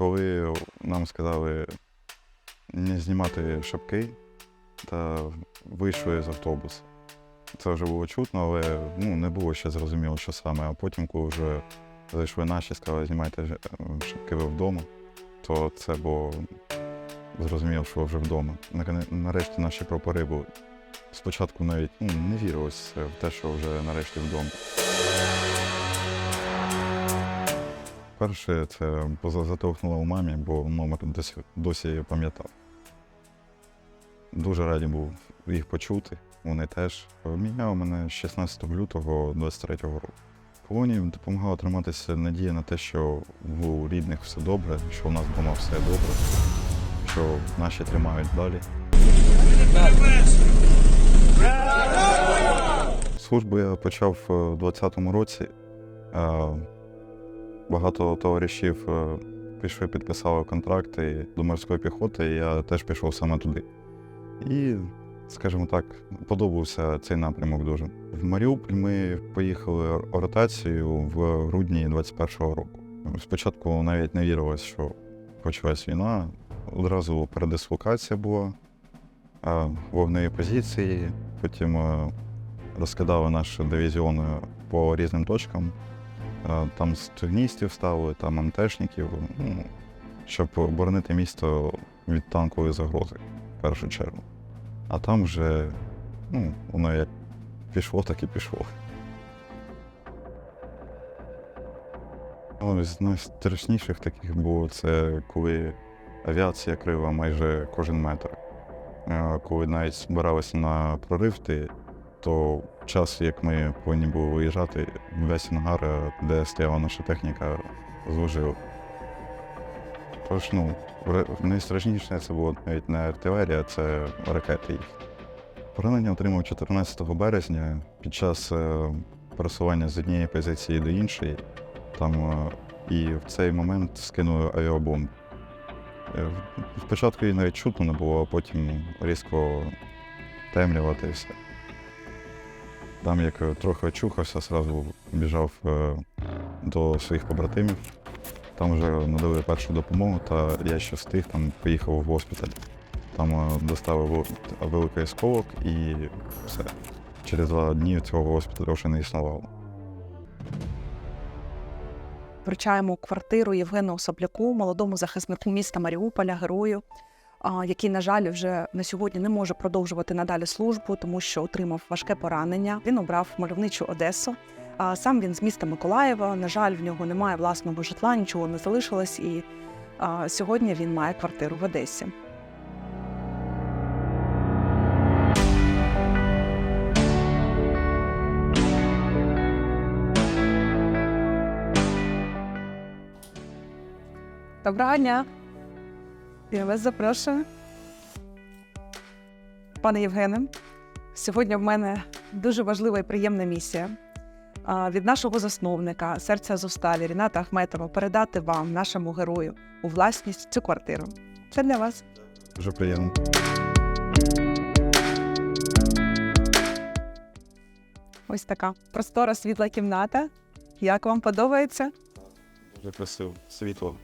коли нам сказали не знімати шапки та вийшли з автобуса. Це вже було чутно, але ну, не було ще зрозуміло, що саме. А потім, коли вже зайшли наші, сказали, знімайте е, шапки ви вдома, то це було зрозуміло, що вже вдома. Нарешті наші прапори були. Спочатку навіть ну, не вірилось в те, що вже нарешті вдома. Перше, це поза- зателефонував мамі, бо номер досі, досі я пам'ятав. Дуже раді був їх почути. Вони теж обміняли мене з 16 лютого 23-го року. В полоні допомагала триматися надія на те, що у рідних все добре, що у нас вдома все добре, що наші тримають далі. Службу я почав е, у 20-му році. Е, Багато товаришів е, пішли, підписали контракти до морської піхоти, і я теж пішов саме туди. І, скажімо так, подобався цей напрямок дуже. В Маріуполь ми поїхали ротацію в грудні 21-го року. Спочатку навіть не вірилось, що почалась війна. Одразу передислокація була, а, вогневі позиції, потім е, розкидали наш дивізіон е, по різним точкам. Е, Там стигністів ставили, там МТшників, ну, щоб оборонити місто від танкової загрози в першу чергу. А там вже ну, воно як пішло, так і пішло. Ну, з найстрашніших таких було це коли авіація крила майже кожен метр. Е, Коли навіть збиралися на проривти, то час, як ми повинні були виїжджати, весь ангар, е, де стояла наша техніка, зложив. Тож, ну, найстрашніше це було навіть не артилерія, це ракети. Поранення отримав 14 березня під час е, пересування з однієї позиції до іншої. Там, е, і в цей момент скинули авіабомбу. Е, Спочатку її навіть чутно не було, а потім різко темрява та все. Там як е, трохи очухався, одразу біжав е, до своїх побратимів. Там вже надали першу допомогу, та я ще встиг, там поїхав в госпіталь. Там е, доставив великий осколок і все. Через два дні цього госпіталю вже не існувало. Вручаємо квартиру Євгену Собляку, молодому захиснику міста Маріуполя, герою, який, на жаль, вже на сьогодні не може продовжувати надалі службу, тому що отримав важке поранення. Він обрав мальовничу Одесу. Сам він з міста Миколаєва. На жаль, в нього немає власного житла, нічого не залишилось, і сьогодні він має квартиру в Одесі. Доброго дня. Я вас запрошую. Пане Євгене, сьогодні в мене дуже важлива і приємна місія. Від нашого засновника серця Зосталі Ріната Ахметова передати вам, нашому герою, у власність цю квартиру. Це для вас. Дуже приємно. Ось така простора світла кімната. Як вам подобається? Дуже красиво. Світло.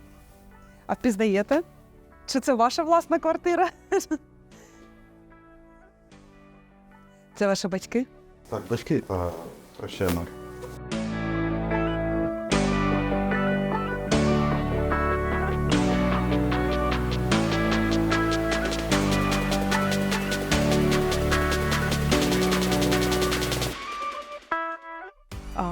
А впізнаєте? Чи це ваша власна квартира? Це ваші батьки? Так, батьки, а ще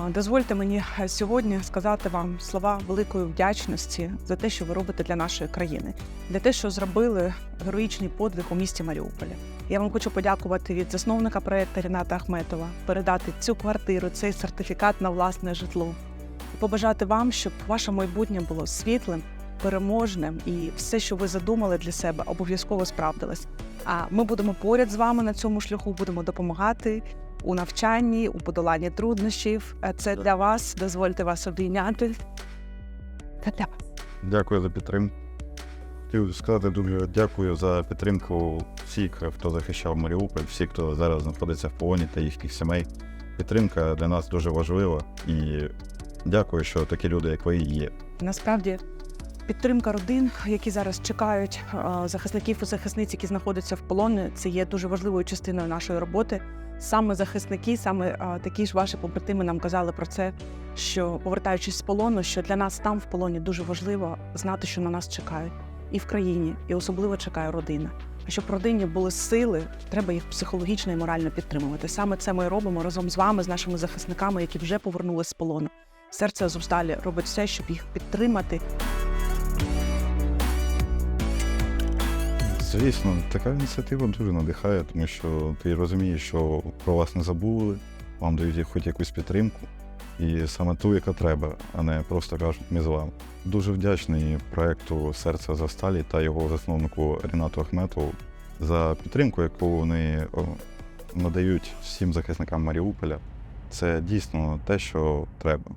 Дозвольте мені сьогодні сказати вам слова великої вдячності за те, що ви робите для нашої країни, для те, що зробили героїчний подвиг у місті Маріуполя. Я вам хочу подякувати від засновника проекту Ріната Ахметова, передати цю квартиру, цей сертифікат на власне житло і побажати вам, щоб ваше майбутнє було світлим, переможним і все, що ви задумали для себе, обов'язково справдилось. А ми будемо поряд з вами на цьому шляху, будемо допомагати у навчанні, у подоланні труднощів. Е, Це для вас. Дозвольте вас обійняти. Це для вас. Дякую за підтримку. Хотів сказати дуже дякую за підтримку всіх, хто захищав Маріуполь, всіх, хто зараз знаходиться в полоні та їхніх сімей. Підтримка для нас дуже важлива і дякую, що такі люди, як ви, є. Насправді Підтримка родин, які зараз чекають е, захисників і захисниць, які знаходяться в полоні, це є дуже важливою частиною нашої роботи. Саме захисники, саме е, такі ж ваші побратими нам казали про це, що повертаючись з полону, що для нас там в полоні дуже важливо знати, що на нас чекають і в країні, і особливо чекає родина. А щоб родині були сили, треба їх психологічно і морально підтримувати. Саме це ми робимо разом з вами, з нашими захисниками, які вже повернулись з полону. Серце Азовсталі робить все, щоб їх підтримати Звісно, така ініціатива дуже надихає, тому що ти розумієш, що про вас не забули, вам дають хоч якусь підтримку, і саме ту, яка треба, а не просто кажуть, ми з вами. Дуже вдячний проекту Серце за сталі та його засновнику Рінату Ахметову за підтримку, яку вони надають всім захисникам Маріуполя. Це дійсно те, що треба.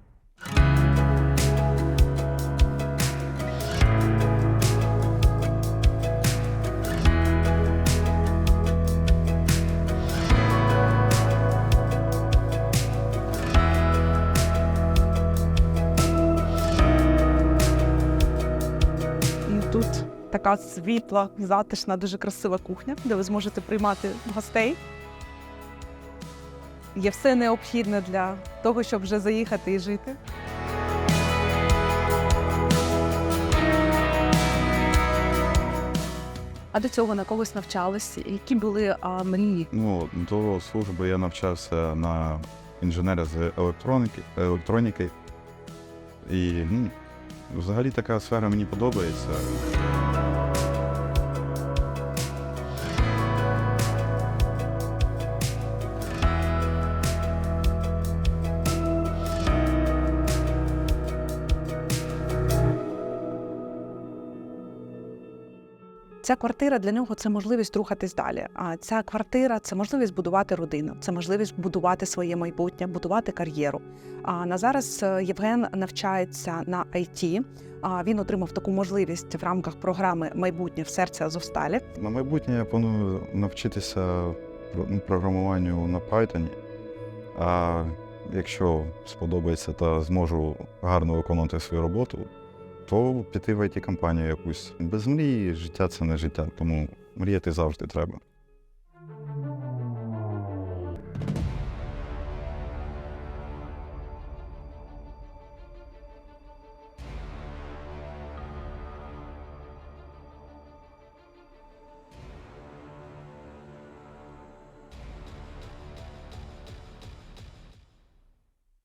Така світла, затишна, дуже красива кухня, де ви зможете приймати гостей. Є все необхідне для того, щоб вже заїхати і жити. А до цього на когось навчались? Які були а, мрії? Ну, до служби я навчався на інженера з електроніки, електроніки. І ну, взагалі така сфера мені подобається. Ця квартира для нього це можливість рухатись далі. А ця квартира це можливість будувати родину, це можливість будувати своє майбутнє, будувати кар'єру. А на зараз е, Євген навчається на IT. А він отримав таку можливість в рамках програми Майбутнє в серці Азовсталі. На майбутнє я планую навчитися ну, програмуванню на Python. А якщо сподобається та зможу гарно виконувати свою роботу, то піти в it компанію якусь. Без мрії життя це не життя, тому мріяти завжди треба.